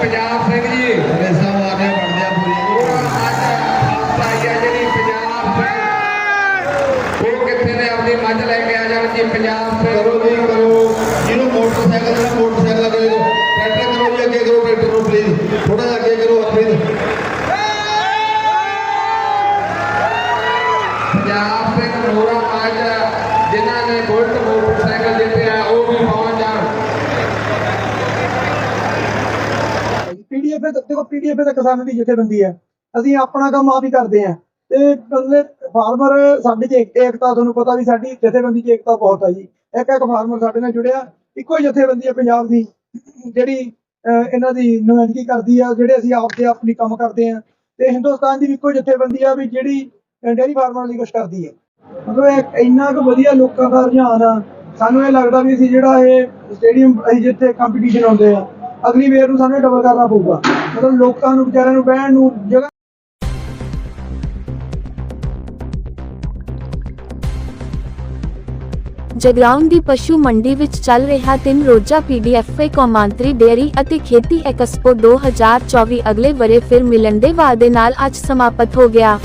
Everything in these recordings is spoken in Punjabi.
ਪੰਜਾਬ ਸਿੰਘ ਜੀ। ਰੇਸਾਂ ਮਾਰਨੇ ਬਣਦੇ ਆ ਪੂਰੀ ਉਹ ਅੱਜ ਹਫਤਾ ਹੀ ਆ ਜਿਹੜੀ ਪੰਜਾਬ ਉਹ ਕਿੱਥੇ ਨੇ? ਆਪਣੀ ਮੱਝ ਲੈ ਕੇ ਆ ਜਾਣ ਜੀ ਪੰਜਾਬ ਸਿੰਘ। ਕਰੋ ਜੀ ਕਰੋ। ਜਿਹਨੂੰ ਮੋਟਰਸਾਈਕਲ ਜਿਹੜਾ ਮੋਟਰਸਾਈਕਲ ਲੱਗੇ ਟਰੈਕਟਰ ਕਰੋ ਜੀ ਅੱਗੇ ਕਰੋ ਟਰੈਕਟਰ ਨੂੰ ਪਲੀਜ਼ ਥੋੜਾ ਜਿਹਾ ਅੱਗੇ ਕਰੋ ਪਲੀਜ਼ ਪੰਜਾਬ ਸਿੰਘ ਮੋਰਾ ਮਾਜਰਾ ਜਿਨ੍ਹਾਂ ਨੇ ਬੁਲਟ ਮੋਟਰਸਾਈਕਲ ਜਿੱਤਿਆ ਉਹ ਵੀ ਪਹੁੰਚ ਜਾਣ ਪੀਡੀਐਫ ਦੇਖੋ ਪੀਡੀਐਫ ਤਾਂ ਕਿਸਾਨਾਂ ਦੀ ਜਥੇਬੰਦੀ ਹੈ। ਅਸੀਂ ਆਪਣਾ ਕੰਮ ਆਪ ਹੀ ਕਰਦੇ ਹਾਂ। ਤੇ ਬੰਦੇ ਫਾਰਮਰ ਸਾਡੇ ਚ ਏਕਤਾ, ਤੁਹਾਨੂੰ ਪਤਾ ਵੀ ਸਾਡੀ ਜਥੇਬੰਦੀ ਚ ਏਕਤਾ ਬਹੁਤ ਆ ਜੀ। ਇੱਕ ਇੱਕ ਫਾਰਮਰ ਸਾਡੇ ਨਾਲ ਜੁੜਿਆ। ਇੱਕੋ ਹੀ ਜਥੇਬੰਦੀ ਹੈ ਪੰਜਾਬ ਦੀ, ਜਿਹੜੀ ਇਹਨਾਂ ਦੀ ਨੁਮਾਇੰਦਗੀ ਕਰਦੀ ਆ, ਜਿਹੜੇ ਅਸੀਂ ਆਪ ਤੇ ਆਪਣੀ ਕੰਮ ਕਰਦੇ ਆ ਤੇ ਹਿੰਦੁਸਤਾਨ ਦੀ ਵੀ ਇੱਕੋ ਜਥੇਬੰਦੀ ਆ ਵੀ ਜਿਹੜੀ ਡੇਅਰੀ ਫਾਰਮਰ ਲਈ ਕੁਛ ਕਰਦੀ ਹੈ। ਮਤਲਬ ਇੰਨਾ ਕੁ ਵਧੀਆ ਲੋਕਾਂ ਦਾ ਰੁਝਾਨ ਆ। ਸਾਨੂੰ ਇਹ ਲੱਗਦਾ ਵੀ ਅਸੀਂ ਜਿਹੜਾ ਇਹ ਸਟੇਡੀਅਮ ਅਸੀਂ ਜਿੱਥੇ ਕੰਪੀਟੀਸ਼ਨ ਹੁੰਦੇ ਆ ਅਗਲੀ ਵੇਰ ਨੂੰ ਸਾਨੂੰ ਡਬਲ ਕਰਨਾ ਪਊਗਾ। ਮਤਲਬ ਲੋਕਾਂ ਨੂੰ, ਵਿਚਾਰਿਆਂ ਨੂੰ, ਬਹਿਣ ਨੂੰ, ਜਗ੍ਹਾ ਜਗਰਾਉਂ ਦੀ ਪਸ਼ੂ ਮੰਡੀ ਵਿੱਚ ਚੱਲ ਰਿਹਾ ਤਿੰਨ ਰੋਜ਼ਾ ਪੀਡੀਐਫਏ ਕੌਮਾਂਤਰੀ ਡੇਅਰੀ ਅਤੇ ਖੇਤੀ ਐਕਸਪੋ 2024 ਅਗਲੇ ਵਰੇ ਫਿਰ ਮਿਲਣ ਦੇ ਵਾਅਦੇ ਨਾਲ ਅੱਜ ਸਮਾਪਤ ਹੋ ਗਿਆ।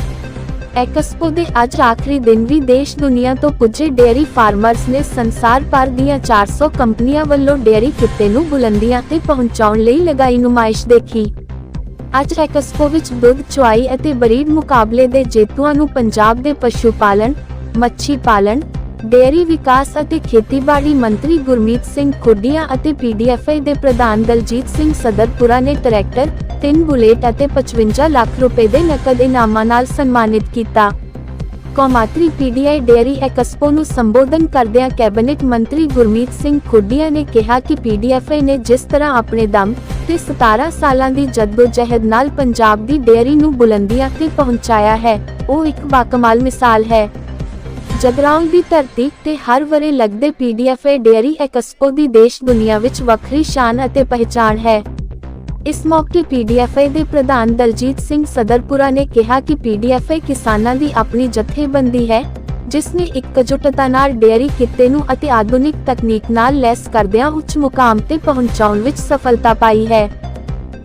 ਐਕਸਪੋ ਦੇ ਅੱਜ ਆਖਰੀ ਦਿਨ ਵੀ ਦੇਸ਼ ਦੁਨੀਆ ਤੋਂ ਪੁੱਜੇ ਡੇਅਰੀ ਫਾਰਮਰਸ ਨੇ ਸੰਸਾਰ ਭਰ ਦੀਆਂ 400 ਕੰਪਨੀਆਂ ਵੱਲੋਂ ਡੇਅਰੀ ਕਿੱਤੇ ਨੂੰ ਬੁਲੰਦੀਆਂ ਤੇ ਪਹੁੰਚਾਉਣ ਲਈ ਲਗਾਈ ਨੁਮਾਇਸ਼ ਦੇਖੀ। ਅੱਜ ਐਕਸਪੋ ਵਿੱਚ ਦੁੱਧ, ਚੁਆਈ ਅਤੇ ਬਰੀਡ ਮੁਕਾਬਲੇ ਦੇ ਜੇਤੂਆਂ ਨੂੰ ਪੰਜਾਬ ਦੇ ਪਸ਼ੂ ਪਾਲਣ, ਮੱਛੀ ਪਾਲਣ ਡੇਅਰੀ ਵਿਕਾਸ ਅਤੇ ਖੇਤੀਬਾੜੀ ਮੰਤਰੀ ਗੁਰਮੀਤ ਸਿੰਘ ਖੁੱਡੀਆਂ ਅਤੇ ਪੀਡੀਐਫਏ ਦੇ ਪ੍ਰਧਾਨ ਦਲਜੀਤ ਸਿੰਘ ਸਦਰਪੁਰਾ ਨੇ ਟਰੈਕਟਰ, ਤਿੰਨ ਬੁਲੇਟ ਅਤੇ 55 ਲੱਖ ਰੁਪਏ ਦੇ ਨਕਦ ਇਨਾਮਾਂ ਨਾਲ ਸਨਮਾਨਿਤ ਕੀਤਾ। ਕੌਮਾਤਰੀ ਪੀਡੀਆਈ ਡੇਅਰੀ ਐਕਸਪੋ ਨੂੰ ਸੰਬੋਧਨ ਕਰਦਿਆਂ ਕੈਬਨਿਟ ਮੰਤਰੀ ਗੁਰਮੀਤ ਸਿੰਘ ਖੁੱਡੀਆਂ ਨੇ ਕਿਹਾ ਕਿ ਪੀਡੀਐਫਏ ਨੇ ਜਿਸ ਤਰ੍ਹਾਂ ਆਪਣੇ ਦਮ ਤੇ 17 ਸਾਲਾਂ ਦੀ ਜਦੋਜਹਿਦ ਨਾਲ ਪੰਜਾਬ ਦੀ ਡੇਅਰੀ ਨੂੰ ਬੁਲੰਦੀਆਂ ਤੇ ਪਹੁੰਚਾਇਆ ਹੈ, ਉਹ ਇੱਕ ਬਾਕਮਾਲ ਮਿਸਾਲ ਹੈ। ਜਗਰਾਉਂ ਦੀ ਧਰਤੀ ਤੇ ਹਰ ਵਰੇ ਲੱਗਦੇ ਪੀਡੀਐਫਏ ਡੇਅਰੀ ਐਕਸਪੋ ਦੀ ਦੇਸ਼ ਦੁਨੀਆ ਵਿੱਚ ਵੱਖਰੀ ਸ਼ਾਨ ਅਤੇ ਪਹਿਚਾਣ ਹੈ। ਇਸ ਮੌਕੇ ਪੀਡੀਐਫਏ ਦੇ ਪ੍ਰਧਾਨ ਦਲਜੀਤ ਸਿੰਘ ਸਦਰਪੁਰਾ ਨੇ ਕਿਹਾ ਕਿ ਪੀਡੀਐਫਏ ਕਿਸਾਨਾਂ ਦੀ ਆਪਣੀ ਜਥੇਬੰਦੀ ਹੈ, ਜਿਸ ਨੇ ਇਕਜੁੱਟਤਾ ਨਾਲ ਡੇਅਰੀ ਕਿੱਤੇ ਨੂੰ ਅਤੇ ਆਧੁਨਿਕ ਤਕਨੀਕ ਨਾਲ ਲੈਸ ਕਰਦਿਆਂ ਉੱਚ ਮੁਕਾਮ ਤੇ ਪਹੁੰਚਾਉਣ ਵਿੱਚ ਸਫਲਤਾ ਪਾਈ ਹੈ।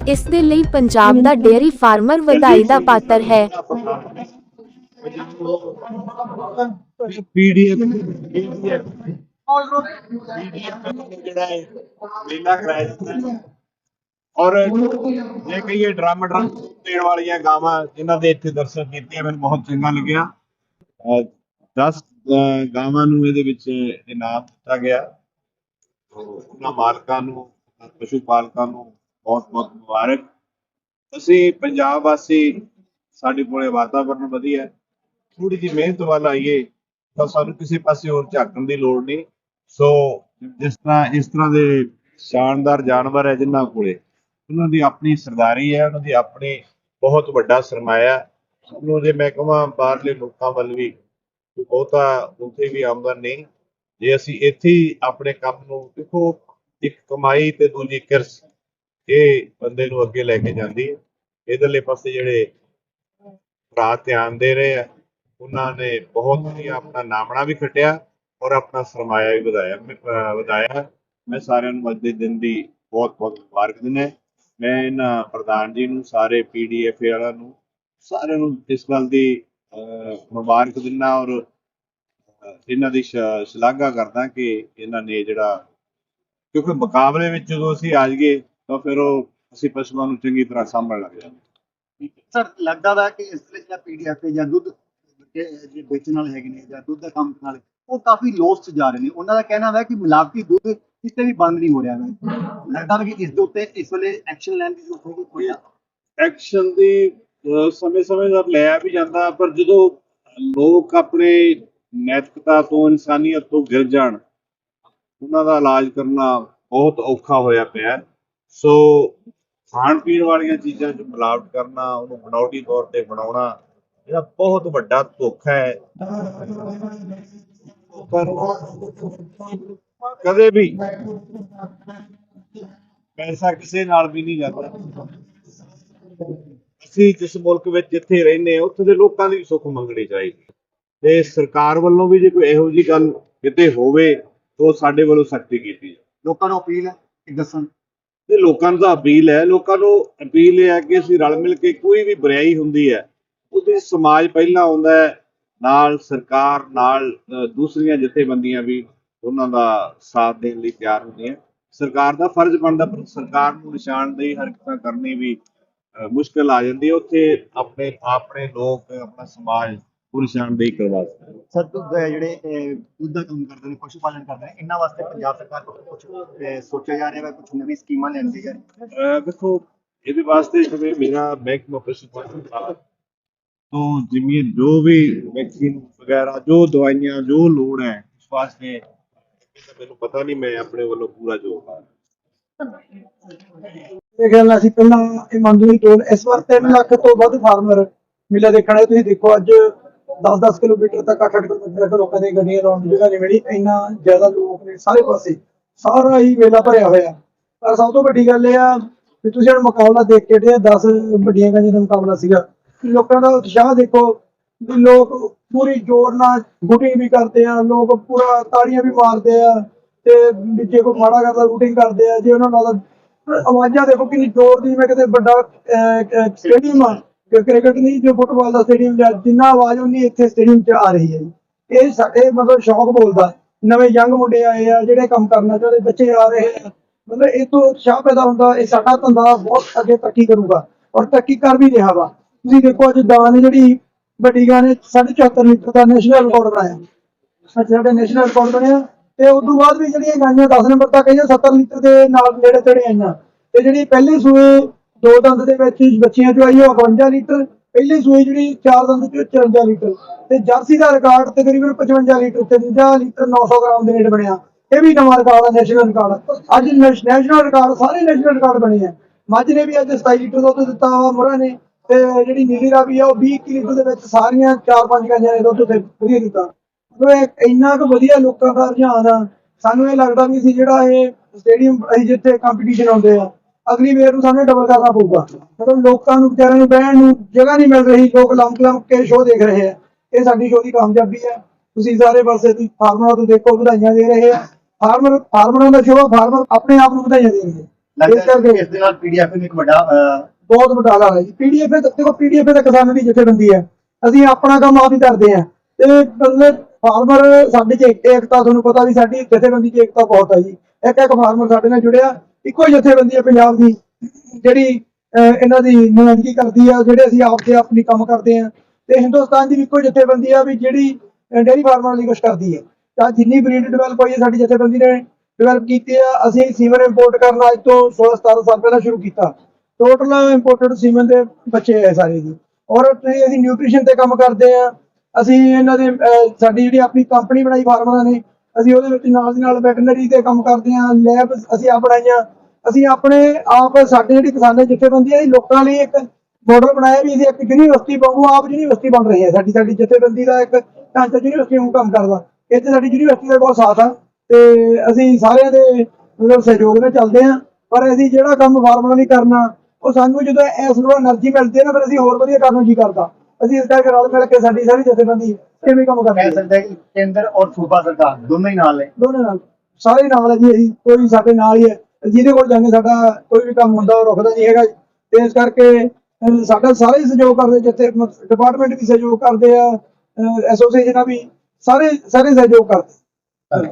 ਇਸ ਦੇ ਲਈ ਪੰਜਾਬ ਦਾ ਡੇਅਰੀ ਫਾਰਮਰ ਵਧਾਈ ਦਾ ਪਾਤਰ ਹੈ। ਪੀਡੀਐਫ। ਪੀਡੀਐਫ ਜਿਹੜਾ ਹੈ ਮੇਲਾ ਕਰਾਇਆ ਜਾਂਦਾ ਹੈ ਔਰ ਜੇ ਕਹੀਏ ਡਰਮ ਡਰਮ ਦੇਣ ਵਾਲੀਆਂ ਗਾਵਾਂ ਜਿਨ੍ਹਾਂ ਦੇ ਇੱਥੇ ਦਰਸ਼ਨ ਕੀਤੇ, ਮੈਨੂੰ ਬਹੁਤ ਚੰਗਾ ਲੱਗਿਆ। 10 ਗਾਵਾਂ ਨੂੰ ਇਹਦੇ ਵਿੱਚ ਇਨਾਮ ਦਿੱਤਾ ਗਿਆ। ਉਹਨਾਂ ਮਾਲਕਾਂ ਨੂੰ ਪਸ਼ੂ ਪਾਲਕਾਂ ਨੂੰ ਬਹੁਤ ਬਹੁਤ ਮੁਬਾਰਕ। ਅਸੀਂ ਪੰਜਾਬ ਵਾਸੀ ਸਾਡੇ ਕੋਲੇ ਵਾਤਾਵਰਣ ਵਧੀਆ ਹੈ। ਥੋੜੀ ਜਿਹੀ ਮਿਹਨਤ ਵੱਲ ਆਈਏ, ਤਾਂ ਸਾਨੂੰ ਕਿਸੇ ਪਾਸੇ ਹੋਰ ਝਾਕਣ ਦੀ ਲੋੜ ਨਹੀਂ। ਸੋ ਜਿਸ ਤਰ੍ਹਾਂ, ਇਸ ਤਰ੍ਹਾਂ ਦੇ ਸ਼ਾਨਦਾਰ ਜਾਨਵਰ ਹੈ ਜਿਨ੍ਹਾਂ ਕੋਲੇ, ਉਹਨਾਂ ਦੀ ਆਪਣੀ ਸਰਦਾਰੀ ਹੈ, ਉਹਨਾਂ ਦੀ ਆਪਣੀ ਬਹੁਤ ਵੱਡਾ ਸਰਮਾਇਆ। ਉਹਨੂੰ ਜੇ ਮੈਂ ਕਹਾਂ, ਬਾਹਰਲੇ ਲੋਕਾਂ ਵੱਲ ਵੀ ਬਹੁਤਾ ਉੱਥੇ ਵੀ ਆਮਦਨ ਨਹੀਂ। ਜੇ ਅਸੀਂ ਇੱਥੇ ਆਪਣੇ ਕੰਮ ਨੂੰ, ਦੇਖੋ, ਇੱਕ ਕਮਾਈ ਤੇ ਦੂਜੀ ਕਿਰਸ, ਇਹ ਬੰਦੇ ਨੂੰ ਅੱਗੇ ਲੈ ਕੇ ਜਾਂਦੀ ਹੈ। ਇਧਰਲੇ ਪਾਸੇ ਜਿਹੜੇ ਭਰਾ ਧਿਆਨ ਦੇ ਰਹੇ ਆ। ਉਹਨਾਂ ਨੇ ਬਹੁਤ ਹੀ ਆਪਣਾ ਨਾਮਣਾ ਵੀ ਖਟਿਆ ਔਰ ਆਪਣਾ ਸਰਮਾਇਆ ਵੀ ਵਧਾਇਆ ਵਧਾਇਆ। ਮੈਂ ਸਾਰਿਆਂ ਨੂੰ ਅੱਜ ਦੇ ਦਿਨ ਦੀ ਬਹੁਤ ਬਹੁਤ ਮੁਬਾਰਕ ਦਿੰਦਾ ਮੈਂ ਇਹਨਾਂ ਪ੍ਰਧਾਨ ਜੀ ਨੂੰ ਸਾਰੇ ਪੀਡੀਐਫ ਵਾਲਿਆਂ ਨੂੰ ਸਾਰਿਆਂ ਨੂੰ ਇਸ ਗੱਲ ਦੀ ਅਹ, ਮੁਬਾਰਕ ਦਿੰਦਾ ਔਰ ਇਹਨਾਂ ਦੀ ਸ਼ਲਾਘਾ ਕਰਦਾ ਕਿ ਇਹਨਾਂ ਨੇ ਜਿਹੜਾ ਕਿਉਂਕਿ ਮੁਕਾਬਲੇ ਵਿੱਚ ਜਦੋਂ ਅਸੀਂ ਆ ਜਾਈਏ ਤਾਂ ਫਿਰ ਉਹ ਅਸੀਂ ਪਸ਼ੂਆਂ ਨੂੰ ਚੰਗੀ ਤਰ੍ਹਾਂ ਸਾਂਭਣ ਲੱਗ ਜਾਂਦੇ ਸਰ ਲੱਗਦਾ ਵਾ ਕਿ ਇਸ ਤਰ੍ਹਾਂ ਜਿਹੜਾ ਪੀਡੀਐਫ ਜਾਂ ਦੁੱਧ ਜਿਹੜੇ ਵੇਚਣ ਵਾਲੇ ਹੈਗੇ ਨੇ ਜਾਂ ਦੁੱਧ ਦਾ ਕੰਮ ਕਰਨ ਵਾਲੇ, ਉਹ ਕਾਫੀ ਲੋਸ 'ਚ ਜਾ ਰਹੇ ਨੇ। ਉਹਨਾਂ ਦਾ ਕਹਿਣਾ ਹੈ ਕਿ ਮਿਲਾਵਟੀ ਦੁੱਧ ਕਿਤੇ ਵੀ ਬੰਦ ਨਹੀਂ ਹੋ ਰਿਹਾ ਹੈ ਲੱਗਦਾ ਵਾ ਕਿ ਇਸ ਦੇ ਉੱਤੇ ਇਸ ਵੇਲੇ ਐਕਸ਼ਨ ਲੈਣ ਦੀ ਜ਼ਰੂਰਤ ਹੈਗੀ ਕੋਈ ਐਕਸ਼ਨ ਦੀ ਸਮੇਂ ਸਮੇਂ ਦਾ ਲਿਆ ਵੀ ਜਾਂਦਾ, ਪਰ ਜਦੋਂ ਲੋਕ ਆਪਣੇ ਨੈਤਿਕਤਾ ਤੋਂ, ਇਨਸਾਨੀਅਤ ਤੋਂ ਗਿਰ ਜਾਣ, ਉਹਨਾਂ ਦਾ ਇਲਾਜ ਕਰਨਾ ਬਹੁਤ ਔਖਾ ਹੋਇਆ ਪਿਆ। ਸੋ ਖਾਣ ਪੀਣ ਵਾਲੀਆਂ ਚੀਜ਼ਾਂ 'ਚ ਮਿਲਾਵਟ ਕਰਨਾ, ਉਹਨੂੰ ਬਣਾਉਟੀ ਤੌਰ ਤੇ ਬਣਾਉਣਾ ਇਹਦਾ ਬਹੁਤ ਵੱਡਾ ਧੋਖਾ ਹੈ। ਪਰ ਕਦੇ ਵੀ ਪੈਸਾ ਕਿਸੇ ਨਾਲ ਵੀ ਨਹੀਂ ਜਾਂਦਾ। ਅਸੀਂ ਜਿਸ ਮੁਲਕ ਵਿੱਚ ਜਿੱਥੇ ਰਹਿੰਦੇ ਹਾਂ ਉੱਥੇ ਦੇ ਲੋਕਾਂ ਦੀ ਸੁੱਖ ਮੰਗਣੀ ਚਾਹੀਦੀ ਤੇ ਸਰਕਾਰ ਵੱਲੋਂ ਵੀ ਜੇ ਕੋਈ ਇਹੋ ਜੀ ਗੱਲ ਕਿਤੇ ਹੋਵੇ ਤਾਂ ਸਾਡੇ ਵੱਲੋਂ ਸਖਤੀ ਕੀਤੀ ਜਾਵੇ। ਲੋਕਾਂ ਨੂੰ ਅਪੀਲ ਹੈ ਕਿ ਦੱਸਣ। ਤੇ ਲੋਕਾਂ ਨੂੰ ਤਾਂ ਅਪੀਲ ਹੈ। ਲੋਕਾਂ ਨੂੰ ਅਪੀਲ ਇਹ ਹੈ ਕਿ ਅਸੀਂ ਰਲ ਮਿਲ ਕੇ ਕੋਈ ਵੀ ਬੁਰਾਈ ਹੁੰਦੀ ਹੈ ਉਹਦੇ ਸਮਾਜ ਪਹਿਲਾਂ ਆਉਂਦਾ ਹੈ ਨਾਲ ਸਰਕਾਰ ਨਾਲ ਦੂਸਰੀਆਂ ਜਥੇਬੰਦੀਆਂ ਵੀ ਉਹਨਾਂ ਦਾ ਸਾਥ ਦੇਣ ਲਈ ਤਿਆਰ ਹੁੰਦੀਆਂ। ਸਰਕਾਰ ਦਾ ਫਰਜ਼ ਬਣਦਾ ਪਰ ਸਰਕਾਰ ਨੂੰ ਨਿਸ਼ਾਨਦੇਹੀ ਹਰਕਤਾਂ ਕਰਨੀ ਵੀ ਮੁਸ਼ਕਲ ਆ ਜਾਂਦੀ ਹੈ। ਉੱਥੇ ਆਪਣੇ ਆਪਣੇ ਲੋਕ ਆਪਣਾ ਸਮਾਜ ਨੂੰ ਨਿਸ਼ਾਨਦੇਹੀ ਕਰਵਾ ਸਕਦੇ। ਸਰ ਅਹ ਜਿਹੜੇ ਦੁੱਧ ਦਾ ਕੰਮ ਕਰਦੇ ਨੇ ਪਸ਼ੂ ਪਾਲਣ ਕਰਦੇ ਨੇ ਇਹਨਾਂ ਵਾਸਤੇ ਪੰਜਾਬ ਸਰਕਾਰ ਕੁਝ ਸੋਚਿਆ ਜਾ ਰਿਹਾ ਹੈ ਕੁਝ ਨਵੀਂ ਸਕੀਮਾਂ ਜਾ ਰਹੀ ਹੈ ਦੇਖੋ ਇਹਦੇ ਵਾਸਤੇ ਜਿਵੇਂ ਮੇਰਾ ਮਹਿਕਮਾ ਪਸ਼ੂ ਪਾਲਣ ਵਿਭਾਗ ਤੋਂ ਜਿਵੇਂ ਜੋ ਵੀ ਵੈਕਸੀਨ ਵਗੈਰਾ, ਜੋ ਦਵਾਈਆਂ, ਜੋ ਲੋੜ ਹੈ ਉਸ ਵਾਸਤੇ ਤਾਂ ਮੈਨੂੰ ਪਤਾ ਨਹੀਂ, ਮੈਂ ਆਪਣੇ ਵੱਲੋਂ ਪੂਰਾ ਜੋ ਇਹ ਖਿਆਲ ਅਸੀਂ ਪਹਿਲਾਂ ਇਹ ਟੋਲ ਇਸ ਵਾਰ 3 ਲੱਖ ਤੋਂ ਵੱਧ ਫਾਰਮਰ ਮਿਲੇ ਦੇਖਣਾ ਤੁਸੀਂ ਦੇਖੋ ਅੱਜ 10-10 ਕਿਲੋਮੀਟਰ ਤੱਕ 8-8 ਕਿਲੋਮੀਟਰ ਤੱਕ ਲੋਕਾਂ ਦੀਆਂ ਗੱਡੀਆਂ ਲਾਉਣ ਦੀ ਜਗ੍ਹਾ ਨਹੀਂ ਮਿਲੀ। ਇੰਨਾ ਜ਼ਿਆਦਾ ਲੋਕ ਨੇ ਸਾਰੇ ਪਾਸੇ। ਸਾਰਾ ਹੀ ਮੇਲਾ ਭਰਿਆ ਹੋਇਆ। ਪਰ ਸਭ ਤੋਂ ਵੱਡੀ ਗੱਲ ਇਹ ਆ ਵੀ ਤੁਸੀਂ ਹੁਣ ਮੁਕਾਬਲਾ ਦੇਖ ਕੇ ਜਿਹੜੇ 10 ਵੱਡੀਆਂ ਗਾਂਆਂ ਦਾ ਮੁਕਾਬਲਾ ਸੀਗਾ। ਲੋਕਾਂ ਦਾ ਉਤਸ਼ਾਹ ਦੇਖੋ, ਵੀ ਲੋਕ ਪੂਰੀ ਜ਼ੋਰ ਨਾਲ ਬੁਟਿੰਗ ਵੀ ਕਰਦੇ ਆ, ਲੋਕ ਪੂਰਾ ਤਾੜੀਆਂ ਵੀ ਮਾਰਦੇ ਆ ਤੇ ਜੇ ਕੋਈ ਮਾੜਾ ਕਰਦਾ ਬੁਟਿੰਗ ਕਰਦੇ ਆ, ਜੇ ਉਹਨਾਂ ਨਾਲ ਆਵਾਜ਼ਾਂ ਦੇਖੋ ਕਿੰਨੀ ਜ਼ੋਰ ਦੀ, ਮੈਂ ਕਿਤੇ ਵੱਡਾ ਸਟੇਡੀਅਮ ਆ ਕ੍ਰਿਕਟ ਨਹੀਂ, ਜੋ ਫੁੱਟਬਾਲ ਦਾ ਸਟੇਡੀਅਮ ਜਾਂ ਜਿੰਨਾ ਆਵਾਜ਼ ਉਨੀ ਇੱਥੇ ਸਟੇਡੀਅਮ 'ਚ ਆ ਰਹੀ ਹੈ ਜੀ। ਇਹ ਸਾਡੇ ਮਤਲਬ ਸ਼ੌਕ ਬੋਲਦਾ, ਨਵੇਂ ਯੰਗ ਮੁੰਡੇ ਆਏ ਆ, ਜਿਹੜੇ ਕੰਮ ਕਰਨਾ ਚਾਹੁੰਦੇ, ਬੱਚੇ ਆ ਰਹੇ ਆ, ਮਤਲਬ ਇਹ ਤੋਂ ਉਤਸ਼ਾਹ ਪੈਦਾ ਹੁੰਦਾ, ਇਹ ਸਾਡਾ ਧੰਦਾ ਬਹੁਤ ਅੱਗੇ ਤਰੱਕੀ ਕਰੂਗਾ, ਔਰ ਤਰੱਕੀ ਕਰ ਵੀ ਰਿਹਾ ਵਾ। ਤੁਸੀਂ ਦੇਖੋ ਅੱਜ ਦਾਨ ਜਿਹੜੀ ਵੱਡੀ ਗਾਂ ਨੇ 74 ਲੀਟਰ ਦਾ ਨੈਸ਼ਨਲ ਰਿਕਾਰਡ ਬਣਾਇਆ। ਅੱਜ ਸਾਡੇ ਨੈਸ਼ਨਲ ਰਿਕਾਰਡ ਬਣਿਆ। ਤੇ ਉਸ ਤੋਂ ਬਾਅਦ ਵੀ ਜਿਹੜੀਆਂ ਗਾਈਆਂ 10 ਨੰਬਰ ਤੱਕ ਆਈਆਂ 70 ਲੀਟਰ ਦੇ ਨਾਲ ਨੇੜੇ ਤੇੜੇ ਆਈਆਂ। ਤੇ ਜਿਹੜੀ ਪਹਿਲੀ ਸੂਏ ਦੋ ਦੰਦ ਦੇ ਵਿੱਚ ਬੱਚੀਆਂ ਚੋਂ ਆਈ, ਉਹ 52 ਲੀਟਰ। ਪਹਿਲੀ ਸੂਏ ਜਿਹੜੀ ਚਾਰ ਦੰਦ ਚ 54 ਲੀਟਰ। ਤੇ ਜਰਸੀ ਦਾ ਰਿਕਾਰਡ ਤਕਰੀਬਨ 55 ਲੀਟਰ 53 ਲੀਟਰ 900 ਗ੍ਰਾਮ ਦੇ ਨੇੜੇ ਬਣਿਆ। ਇਹ ਵੀ ਨਵਾਂ ਰਿਕਾਰਡ ਹੈ ਨੈਸ਼ਨਲ ਰਿਕਾਰਡ ਅੱਜ ਨੈਸ਼ਨਲ ਰਿਕਾਰਡ ਸਾਰੇ ਨੈਸ਼ਨਲ ਰਿਕਾਰਡ ਬਣੇ ਆ। ਮੱਝ ਨੇ ਵੀ ਅੱਜ 27 ਲੀਟਰ ਦੁੱਧ ਦਿੱਤਾ ਵਾ ਮੁਰਾ ਨੇ। ਤੇ ਜਿਹੜੀ ਨੀਲੀ ਰਾਵੀ ਆ ਉਹ 20 ਕੁ ਲੀਟਰ ਦੇ ਵਿੱਚ ਸਾਰੀਆਂ ਚਾਰ ਪੰਜ ਗਾਈਆਂ ਨੇ ਦੁੱਧ ਤੇ ਵਧੀਆ ਦਿੱਤਾ। ਇਹ ਇੰਨਾ ਕੁ ਵਧੀਆ ਲੋਕਾਂ ਦਾ ਰੁਝਾਨ ਆ ਸਾਨੂੰ ਇਹ ਲੱਗਦਾ ਵੀ ਸੀ ਜਿਹੜਾ ਇਹ ਸਟੇਡੀਅਮ ਅਸੀਂ ਜਿੱਥੇ ਕੰਪੀਟੀਸ਼ਨ ਹੁੰਦੇ ਆ ਅਗਲੀ ਵੇਰ ਨੂੰ ਸਾਨੂੰ ਡਬਲ ਕਰਨਾ ਪਊਗਾ। ਮਤਲਬ ਲੋਕਾਂ ਨੂੰ ਵਿਚਾਰਿਆਂ ਨੂੰ ਬਹਿਣ ਨੂੰ ਜਗ੍ਹਾ ਨਹੀਂ ਮਿਲ ਰਹੀ ਲੋਕ ਲੰਕ ਲੰਕ ਕੇ ਸ਼ੋਅ ਦੇਖ ਰਹੇ ਆ। ਇਹ ਸਾਡੀ ਸ਼ੋਅ ਦੀ ਕਾਮਯਾਬੀ ਹੈ ਤੁਸੀਂ ਸਾਰੇ ਪਾਸੇ ਤੁਸੀਂ ਫਾਰਮਰਾਂ ਤੋਂ ਦੇਖੋ ਵਧਾਈਆਂ ਦੇ ਰਹੇ ਆ। ਫਾਰਮਰ ਫਾਰਮਰਾਂ ਦਾ ਸ਼ੋਅ ਫਾਰਮਰ ਆਪਣੇ ਆਪ ਨੂੰ ਵਧਾਈਆਂ ਦੇਣਗੇ ਇਸ ਲੱਗਦਾ ਹੈ ਕਰਕੇ ਇਸ ਦੇ ਨਾਲ ਪੀਡੀਐਫ ਨੂੰ ਇੱਕ ਵੱਡਾ ਬਹੁਤ ਵੱਡਾ ਹਾਲ ਹੈ ਜੀ। ਪੀਡੀਐਫ ਦੇਖੋ ਪੀਡੀਐਫ ਤਾਂ ਕਿਸਾਨਾਂ ਦੀ ਜਥੇਬੰਦੀ ਹੈ। ਅਸੀਂ ਆਪਣਾ ਕੰਮ ਆਪ ਹੀ ਕਰਦੇ ਆ ਤੇ ਮਤਲਬ ਫਾਰਮਰ ਸਾਡੇ ਚ ਏਕਤਾ ਤੁਹਾਨੂੰ ਪਤਾ ਵੀ ਸਾਡੀ ਜਥੇਬੰਦੀ ਚ ਏਕਤਾ ਬਹੁਤ ਹੈ ਜੀ। ਇੱਕ ਇੱਕ ਫਾਰਮਰ ਸਾਡੇ ਨਾਲ ਜੁੜਿਆ। ਇੱਕੋ ਹੀ ਜਥੇਬੰਦੀ ਹੈ ਪੰਜਾਬ ਦੀ ਜਿਹੜੀ ਅਹ, ਇਹਨਾਂ ਦੀ ਨੁਮਾਇੰਦਗੀ ਕਰਦੀ ਆ ਜਿਹੜੇ ਅਸੀਂ ਆਪ ਤੇ ਆਪਣੀ ਕੰਮ ਕਰਦੇ ਆ ਤੇ ਹਿੰਦੁਸਤਾਨ ਦੀ ਵੀ ਇੱਕੋ ਜਥੇਬੰਦੀ ਆ ਵੀ ਜਿਹੜੀ ਡੇਰੀ ਫਾਰਮਰ ਲਈ ਕੁਛ ਕਰਦੀ ਹੈ। ਤਾਂ ਜਿੰਨੀ ਬਰੀਡ ਡਿਵੈਲਪ ਹੋਈ ਹੈ ਸਾਡੀ ਜਥੇਬੰਦੀ ਨੇ ਡਿਵੈਲਪ ਕੀਤੀ ਆ। ਅਸੀਂ ਸੀਵਰ ਇੰਪੋਰਟ ਕਰਨਾ ਅੱਜ ਤੋਂ 16 17 ਸਾਲ ਪਹਿਲਾਂ ਸ਼ੁਰੂ ਕੀਤਾ। ਟੋਟਲ ਇੰਪੋਰਟਡ ਸੀਮਨ ਦੇ ਬੱਚੇ ਹੈ ਸਾਰੇ ਜੀ। ਔਰ ਤੇ ਅਸੀਂ ਨਿਊਟ੍ਰੀਸ਼ਨ ਤੇ ਕੰਮ ਕਰਦੇ ਆ। ਅਸੀਂ ਇਹਨਾਂ ਦੇ ਸਾਡੀ ਜਿਹੜੀ ਆਪਣੀ ਕੰਪਨੀ ਬਣਾਈ ਫਾਰਮਰਾਂ ਨੇ, ਅਸੀਂ ਉਹਦੇ ਵਿੱਚ ਨਾਲ ਦੀ ਨਾਲ ਵੈਟਰਨਰੀ ਤੇ ਕੰਮ ਕਰਦੇ ਆ ਲੈਬ ਅਸੀਂ ਆਪ ਬਣਾਈਆਂ। ਅਸੀਂ ਆਪਣੇ ਆਪ, ਸਾਡੇ ਜਿਹੜੀ ਕਿਸਾਨਾਂ ਜਥੇਬੰਦੀ ਹੈ ਇਹ ਲੋਕਾਂ ਲਈ ਇੱਕ ਮਾਡਲ ਬਣਾਇਆ ਵੀ ਅਸੀਂ ਇੱਕ ਯੂਨੀਵਰਸਿਟੀ ਬਣੂ ਆਪ ਯੂਨੀਵਰਸਿਟੀ ਬਣ ਰਹੀ ਹੈ ਸਾਡੀ ਸਾਡੀ ਜਥੇਬੰਦੀ ਦਾ ਇੱਕ ਢਾਂਚਾ ਯੂਨੀਵਰਸਿਟੀ ਵਾਂਗੂ ਕੰਮ ਕਰਦਾ। ਇੱਥੇ ਸਾਡੀ ਯੂਨੀਵਰਸਿਟੀ ਦਾ ਬਹੁਤ ਸਾਥ ਆ ਤੇ ਅਸੀਂ ਸਾਰਿਆਂ ਦੇ ਮਤਲਬ ਸਹਿਯੋਗ ਨਾਲ ਚੱਲਦੇ ਆ। ਪਰ ਅਸੀਂ ਜਿਹੜਾ ਕੰਮ ਫਾਰਮਰਾਂ ਲਈ ਕਰਨਾ ਉਹ ਸਾਨੂੰ ਜਦੋਂ ਇਸ ਨੂੰ એનર્ਜੀ ਮਿਲਦੀ ਹੈ ਨਾ ਫਿਰ ਅਸੀਂ ਹੋਰ ਵਧੀਆ ਕਰਨ ਜੀ ਕਰਦਾ। ਅਸੀਂ ਇਸ ਕਰਕੇ ਰਲ ਮਿਲ ਕੇ ਸਾਡੀ ਸਾਰੀ ਜਥੇਬੰਦੀ ਕਿਵੇਂ ਕੰਮ ਕਰਦੀ ਹੈ? ਸਕਦੇ ਹਾਂ ਕੇਂਦਰ ਔਰ ਸੂਬਾ ਸਰਕਾਰ ਦੋਨੋਂ ਨਾਲ ਨੇ। ਦੋਨੇ ਨਾਲ। ਸਾਰੇ ਨਾਲ ਹੈ ਜੀ ਅਸੀਂ ਕੋਈ ਸਾਡੇ ਨਾਲ ਹੀ ਹੈ। ਜਿਹਦੇ ਕੋਲ ਜਾਂਦੇ ਸਾਡਾ ਕੋਈ ਵੀ ਕੰਮ ਹੁੰਦਾ ਉਹ ਰੁਕਦਾ ਨਹੀਂ ਹੈਗਾ। ਜੀ। ਇਸ ਕਰਕੇ ਸਾਡਾ ਸਾਰੇ ਹੀ ਸਹਿਯੋਗ ਕਰਦੇ ਜਿੱਥੇ ਡਿਪਾਰਟਮੈਂਟ ਵੀ ਸਹਿਯੋਗ ਕਰਦੇ ਆ ਐਸੋਸੀਏਸ਼ਨਾਂ ਵੀ ਸਾਰੇ ਸਾਰੇ ਸਹਿਯੋਗ ਕਰਦੇ।